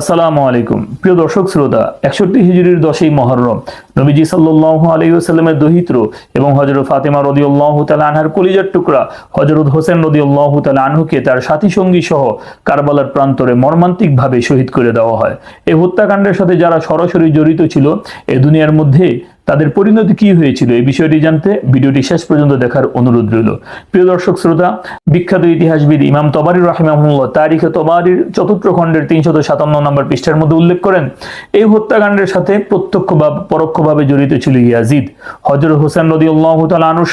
আসসালামু আলাইকুম। প্রিয় দর্শক শ্রোতা, একষট্টি হিজুরির দশই মহরম, নবীজি সাল্লাহ আলাইসাল্লামের দহিত্র এবং হজরত ফাতেমা রদিউল্লাহ তালা আনহার কলিজার টুকরা হজরত হোসেন রদিউল্লাহ তালা আনহুকে তার সাথী সঙ্গী সহ কারবালার প্রান্তরে মর্মান্তিকভাবে শহীদ করে দেওয়া হয়। এই হত্যাকাণ্ডের সাথে যারা সরাসরি জড়িত ছিল, এ দুনিয়ার মধ্যে তাদের পরিণতি কি হয়েছিল এই বিষয়টি জানতে ভিডিওটি শেষ পর্যন্ত দেখার অনুরোধ রইল। প্রিয় দর্শক, শ্রোতা, বিখ্যাত ইতিহাসবিদ ইমাম তবারি রাহিমাহুল্লাহ তারিখে তবারির চতুর্থ খণ্ডের তিনশত সাতান্ন নম্বর পৃষ্ঠার মধ্যে উল্লেখ করেন, এই হত্যাকাণ্ডের সাথে প্রত্যক্ষ বা পরোক্ষভাবে জড়িত ছিল ইয়াজিদ। হজর হোসেন রদি আল্লাহ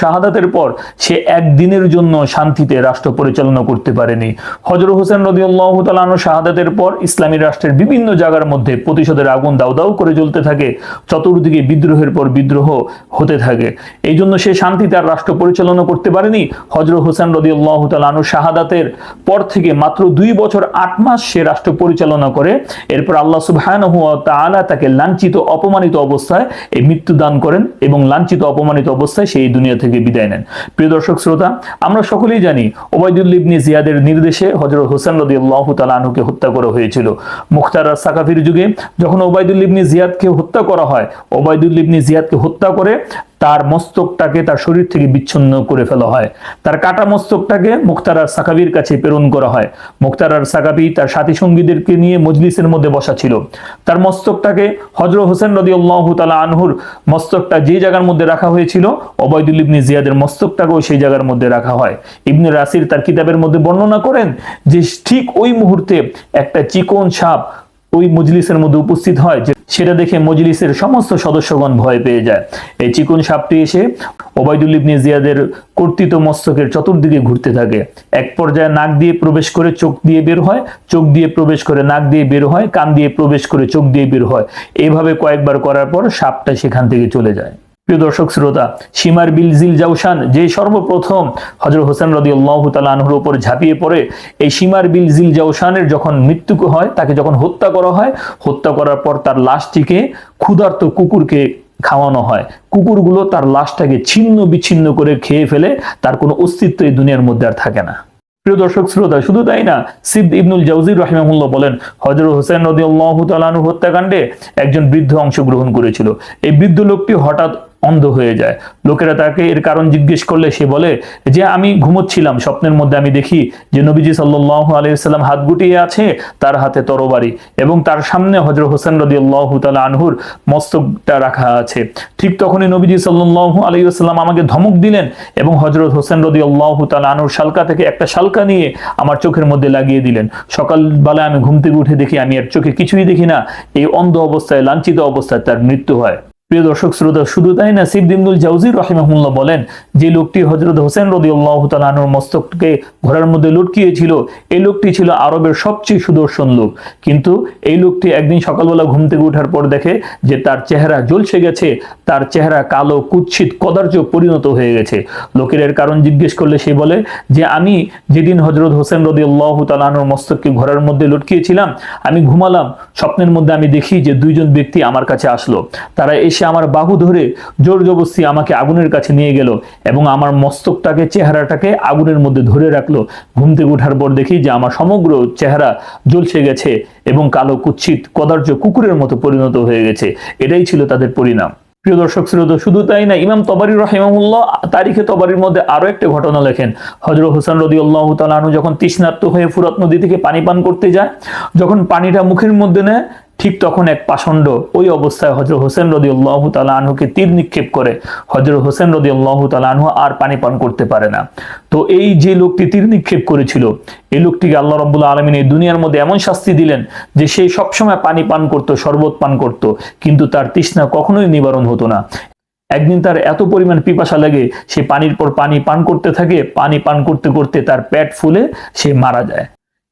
শাহাদাতের পর সে একদিনের জন্য শান্তিতে রাষ্ট্র পরিচালনা করতে পারেনি। হজর হোসেন রদি আল্লাহ আনুর শাহাদাতের পর ইসলামী রাষ্ট্রের বিভিন্ন জায়গার মধ্যে প্রতিশোধের আগুন দাউ দাউ করে জ্বলতে থাকে, চতুর্দিকে বিদ্রোহের বিদ্রোহ হতে থাকে। এই জন্য সে শান্তিতে আর রাষ্ট্র পরিচালনা করতে পারেনি। হজর হোসেন রদি আল্লাহ আনুর শাহাদাতের পর থেকে মাত্র দুই বছর আট মাস সে রাষ্ট্র পরিচালনা করে। এরপর আল্লাহ সুবহান তাআলা তাকে লাঞ্ছিত, অপমানিত অবস্থায় এই মৃত্যু দান করেন এবং লাঞ্ছিত, অপমানিত অবস্থায় সেই দুনিয়া থেকে বিদায় নেন। প্রিয় দর্শক, শ্রোতা, আমরা সকলেই জানি ওবায়দুল ইবনে জিয়াদের নির্দেশে হজরত হোসেন রদি আল্লাহ তালাহুকে হত্যা করা হয়েছিল। মুখতার সাকাফির যুগে যখন ওবায়দুল ইবনে জিয়াদকে হত্যা করা হয় ওবায়দুল ইবনে জিয়াদকে হত্যা করে তার মস্তকটাকে তার শরীর থেকে বিচ্ছিন্ন করে ফেলা হয়। তার কাটা মস্তকটাকে মুখতার আর সাকাবির কাছে প্রেরণ করা হয়। মুখতার আর সাকাবি তার সাথী সঙ্গীদেরকে নিয়ে মজলিসের মধ্যে বসা ছিল। তার মস্তকটাকে হজর হোসেন রদি তালা আনহুর মস্তকটা যে জায়গার মধ্যে রাখা হয়েছিল, ওবায়দুল ইবনে জিয়াদের মস্তকটাকেও সেই জায়গার মধ্যে রাখা হয়। ইবনে রাসির তার কিতাবের মধ্যে বর্ণনা করেন যে ঠিক ওই মুহূর্তে একটা চিকন সাপ ওই মজলিসের মধ্যে উপস্থিত হয় যে সেটা দেখে মজলিসের সমস্ত সদস্যগণ ভয় পেয়ে যায়। এই চিকন সাপটি এসে ওবায়দুল ইবনে জিয়াদের কর্তৃত মস্তকের চতুর্দিকে ঘুরতে থাকে। এক পর্যায়ে নাক দিয়ে প্রবেশ করে চোখ দিয়ে বের হয়, চোখ দিয়ে প্রবেশ করে নাক দিয়ে বের হয়, কান দিয়ে প্রবেশ করে চোখ দিয়ে বের হয়। এইভাবে কয়েকবার করার পর সাপটা সেখান থেকে চলে যায়। প্রিয় দর্শক, শ্রোতা, সীমার বিল জিল জাউসান যে সর্বপ্রথম হজরত হোসেন রদি আল্লাহ তালাহুর উপর ঝাঁপিয়ে পড়ে, এই সীমার বিল জিল জাউসানের যখন মৃত্যু হয়, তাকে যখন হত্যা করা হয়, হত্যা করার পর তার লাশটিকে ক্ষুধার্ত কুকুরকে খাওয়ানো হয়। কুকুরগুলো তার লাশটাকে ছিন্ন বিচ্ছিন্ন করে খেয়ে ফেলে, তার কোনো অস্তিত্ব এই দুনিয়ার মধ্যে আর থাকে না। প্রিয় দর্শক, শ্রোতা, শুধু তাই না সিদ ইবনুল জাউজির রহিমাহুল্লাহ বলেন হজরত হোসেন রদি আল্লাহ তালানু হত্যাকাণ্ডে একজন বৃদ্ধ অংশগ্রহণ করেছিল। এই বৃদ্ধ লোকটি হঠাৎ অন্ধ হয়ে যায়। লোকেরা তাকে এর কারণ জিজ্ঞেস করলে সে বলে যে, আমি ঘুমোচ্ছিলাম, স্বপ্নের মধ্যে আমি দেখি যে নবীজি সাল্লাহ আলাইসাল্লাম হাত গুটিয়ে আছে, তার হাতে তরবারি এবং তার সামনে হজরত হোসেন রদি আল্লাহ তালা আনহুর মস্তকটা রাখা আছে। ঠিক তখনই নবীজি সাল্লাহ আলাইসাল্লাম আমাকে ধমক দিলেন এবং হজরত হোসেন রদি আল্লাহ তালা আনহুর শালকা থেকে একটা শালকা নিয়ে আমার চোখের মধ্যে লাগিয়ে দিলেন। সকালবেলা আমি ঘুম থেকে উঠে দেখি, আমি আর চোখে কিছুই দেখি না। এই অন্ধ অবস্থায়, লাঞ্ছিত অবস্থায় তার মৃত্যু হয়। প্রিয় দর্শক শ্রোতা, শুধু তাই না সিদ্দিমুল জাউজির রহিমাহুল্লাহ বলেন, যে লোকটি হজরত হোসেন রদি আল্লাহ তালানুর মস্তককে ঘোড়ার মধ্যে লুটকিয়েছিল, এই লোকটি ছিল আরবের সবচেয়ে সুদর্শন লোক। কিন্তু এই লোকটি একদিন সকালবেলা ঘুম থেকে ওঠার পর দেখে যে তার চেহারা জ্বলছে গেছে, তার চেহারা কালো, কুৎসিত, কদার্য পরিণত হয়ে গেছে। লোকের এর কারণ জিজ্ঞেস করলে সে বলে, যে আমি যেদিন হজরত হোসেন রদি আল্লাহ তালানুর মস্তককে ঘোড়ার মধ্যে লুটকিয়েছিলাম, আমি ঘুমালাম, স্বপ্নের মধ্যে আমি দেখি যে দুইজন ব্যক্তি আমার কাছে আসলো। তারা এসে এসে আমার বাহু ধরে জোর জবস্তি আমাকে আগুনের কাছে নিয়ে গেল এবং আমার মস্তকটাকে, চেহারাটাকে আগুনের মধ্যে ধরে রাখল। ঘুম থেকে ওঠার পর দেখি যে আমার সমগ্র চেহারা জ্বলছে গেছে এবং কালো কুচ্ছিত কদার্য কুকুরের মতো পরিণত হয়ে গেছে। এটাই ছিল তাদের পরিণাম। প্রিয় দর্শক শ্রোতা, শুধু তাই না, ইমাম তবারি রহিমাহুল্লাহ তারিখে তবারির মধ্যে আরও একটা ঘটনা লেখেন। হজরত হোসেন রদি আল্লাহ তালু যখন তৃষ্ণার্ত হয়ে ফুরাত নদী থেকে পানি পান করতে যায়, যখন পানিটা মুখের মধ্যে নেয় ঠিক তখন এক পাষণ্ড ওই অবস্থায় হজরত হোসেন রদি আল্লাহ তালা আনহুকে তীর নিক্ষেপ করে হজরত হোসেন রদি আল্লাহ তালা আনহু আর পানি পান করতে পারে না। তো এই যে লোকটি তীর নিক্ষেপ করেছিল, এই লোকটিকে আল্লাহ রব্বুল্লা আলমিন এই দুনিয়ার মধ্যে এমন শাস্তি দিলেন যে সে সবসময় পানি পান করত, শরবত পান করত, কিন্তু তার তৃষ্ণা কখনোই নিবারণ হতো না। একদিন তার এত পরিমাণ পিপাসা লাগে, সে পানির পর পানি পান করতে থাকে, পানি পান করতে করতে তার পেট ফুলে, সে মারা যায়।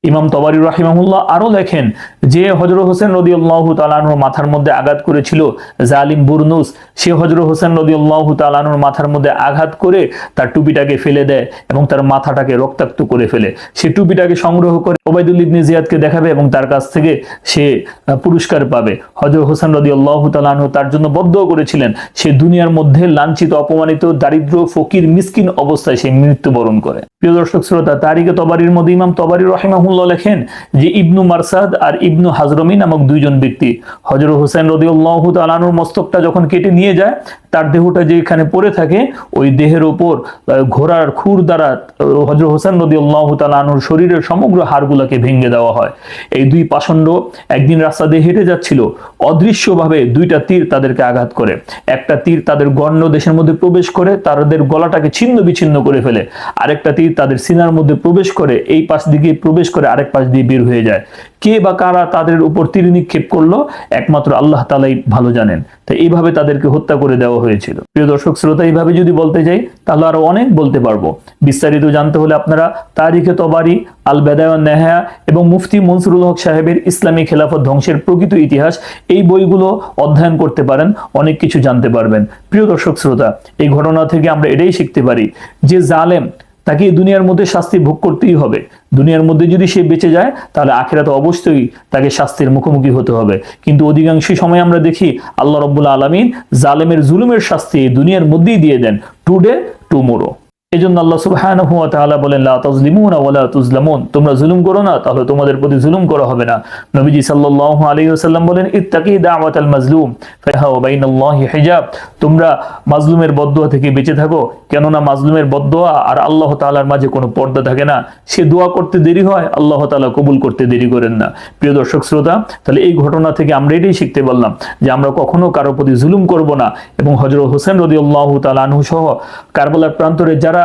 ইমাম তবারি রাহিমাহুল্লাহ আরও লেখেন যে হজরত হোসেন রদি আল্লাহ তালানুর মাথার মধ্যে আঘাত করেছিল জালিম বুরনুস, সে হজরত হোসেন রদি আল্লাহ তালানুর মাথার মধ্যে আঘাত করে তার টুপিটাকে ফেলে দেয় এবং তার মাথাটাকে রক্তাক্ত করে ফেলে। সে টুপিটাকে সংগ্রহ করে ওবায়দুল ইবনে জিয়াদকে দেখাবে এবং তার কাছ থেকে সে পুরস্কার পাবে। হজরত হোসেন রদি আল্লাহ তালানহ তার জন্য বদ্ধ করেছিলেন। সে দুনিয়ার মধ্যে লাঞ্ছিত, অপমানিত, দারিদ্র, ফকির, মিসকিন অবস্থায় সে মৃত্যুবরণ করে। প্রিয় দর্শক, শ্রোতা, তারিখে তবারির মধ্যে ইমাম তবারি রহিমাহ রহিমাহুল্লাহ লেখেন যে ইবনু মারসাদ আর ইবনু হাজরমি নামক দুইজন ব্যক্তি। হজরত হোসেন রদিউল্লাহ তালানুর মস্তকটা যখন কেটে নিয়ে যায়, তার দেহটা যেখানে পড়ে থাকে, ওই দেহের ওপর ঘোড়ার খুর দ্বারা হজরত হোসেন রদিউল্লাহ তালানুর শরীরের সমগ্র হাড়গুলোকে ভেঙে দেওয়া হয়। এই দুই পাষণ্ড একদিন রাস্তা দিয়ে হেঁটে যাচ্ছিল। অদৃশ্যভাবে দুইটা তীর তাদেরকে আঘাত করে। একটা তীর তাদের গণ্য দেশের মধ্যে প্রবেশ করে, তাদের গলাটাকে ছিন্ন বিচ্ছিন্ন করে ফেলে। আরেকটা তীর তাদের সিনার মধ্যে প্রবেশ করে, এই পাশ দিকে প্রবেশ করে আরেক পাশ দিয়ে বের হয়ে যায়। কে বা কারা তাদের উপর তীর নিক্ষেপ করল, একমাত্র আল্লাহ তালাই ভালো জানেন। তো এইভাবে তাদেরকে হত্যা করে দেওয়া হয়েছিল। প্রিয় দর্শক, শ্রোতা, এইভাবে যদি বলতে যাই, তাহলে আরও অনেক বলতে পারব। বিস্তারিত জানতে হলে আপনারা তারিখে তবারি আল বেদায়ন নেহা এবং মুফতি মনসুরুল হক সাহেবের ইসলামী খেলাফত ধ্বংসের প্রকৃত ইতিহাস, এই বইগুলো অধ্যয়ন করতে পারেন, অনেক কিছু জানতে পারবেন। প্রিয় দর্শক, শ্রোতা, এই ঘটনা থেকে আমরা এটাই শিখতে পারি যে জালেম তাকে দুনিয়ার মধ্যে শাস্তি ভোগ করতেই হবে। দুনিয়ার মধ্যে যদি সে বেঁচে যায়, তাহলে আখেরাতে অবশ্যই তাকে শাস্তির মুখোমুখি হতে হবে। কিন্তু অধিকাংশ সময় আমরা দেখি আল্লাহ রব্বুল আলমিন জালেমের জুলুমের শাস্তি দুনিয়ার মধ্যেই দিয়ে দেন টুডে টুমোরো এই জন্য আল্লাহ তাআলা বলেন, লা তাজলিমুনা তোমরা জুলুম করো না, তাহলে তোমাদের প্রতি জুলুম করা হবে না। নবীজি সাল্লাল্লাহু আলাইহি ওয়াসাল্লাম বলেন, ইত্তাকি দাওয়াতাল মাজলুম হিজাব। তোমরা মাজলুমের বদদোয়া থেকে বেঁচে থাকো, কেননা মাজলুমের বদদোয়া আর আল্লাহ তাআলার মাঝে কোনো পর্দা থাকে না। সে দোয়া করতে দেরি হয়, আল্লাহ তাআলা কবুল করতে দেরি করেন না। প্রিয় দর্শক শ্রোতা, তাহলে এই ঘটনা থেকে আমরা এটাই শিখতে পারলাম যে আমরা কখনো কারও প্রতি জুলুম করব না এবং হযরত হোসেন রাদিয়াল্লাহু তাআলা আনহু সহ কারবালার প্রান্তরে যারা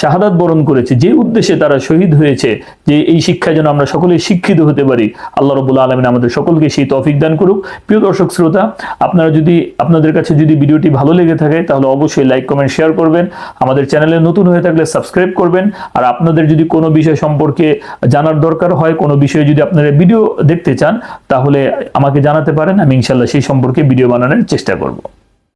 শাহাদাত বরণ করেছে, যে উদ্দেশ্যে তারা শহীদ হয়েছে, যে এই শিক্ষা যেন আমরা সকলে শিক্ষিত হতে পারি, আল্লাহ রবুল্লা আলমিন আমাদের সকলকে সেই তৌফিক দান করুক। প্রিয় দর্শক শ্রোতা, আপনারা যদি, আপনাদের কাছে যদি ভিডিওটি ভালো লেগে থাকে, তাহলে অবশ্যই লাইক কমেন্ট শেয়ার করবেন। আমাদের চ্যানেলে নতুন হয়ে থাকলে সাবস্ক্রাইব করবেন। আর আপনাদের যদি কোনো বিষয় সম্পর্কে জানার দরকার হয়, কোনো বিষয়ে যদি আপনারা ভিডিও দেখতে চান, তাহলে আমাকে জানাতে পারেন, আমি ইনশাল্লাহ সেই সম্পর্কে ভিডিও বানানোর চেষ্টা করব।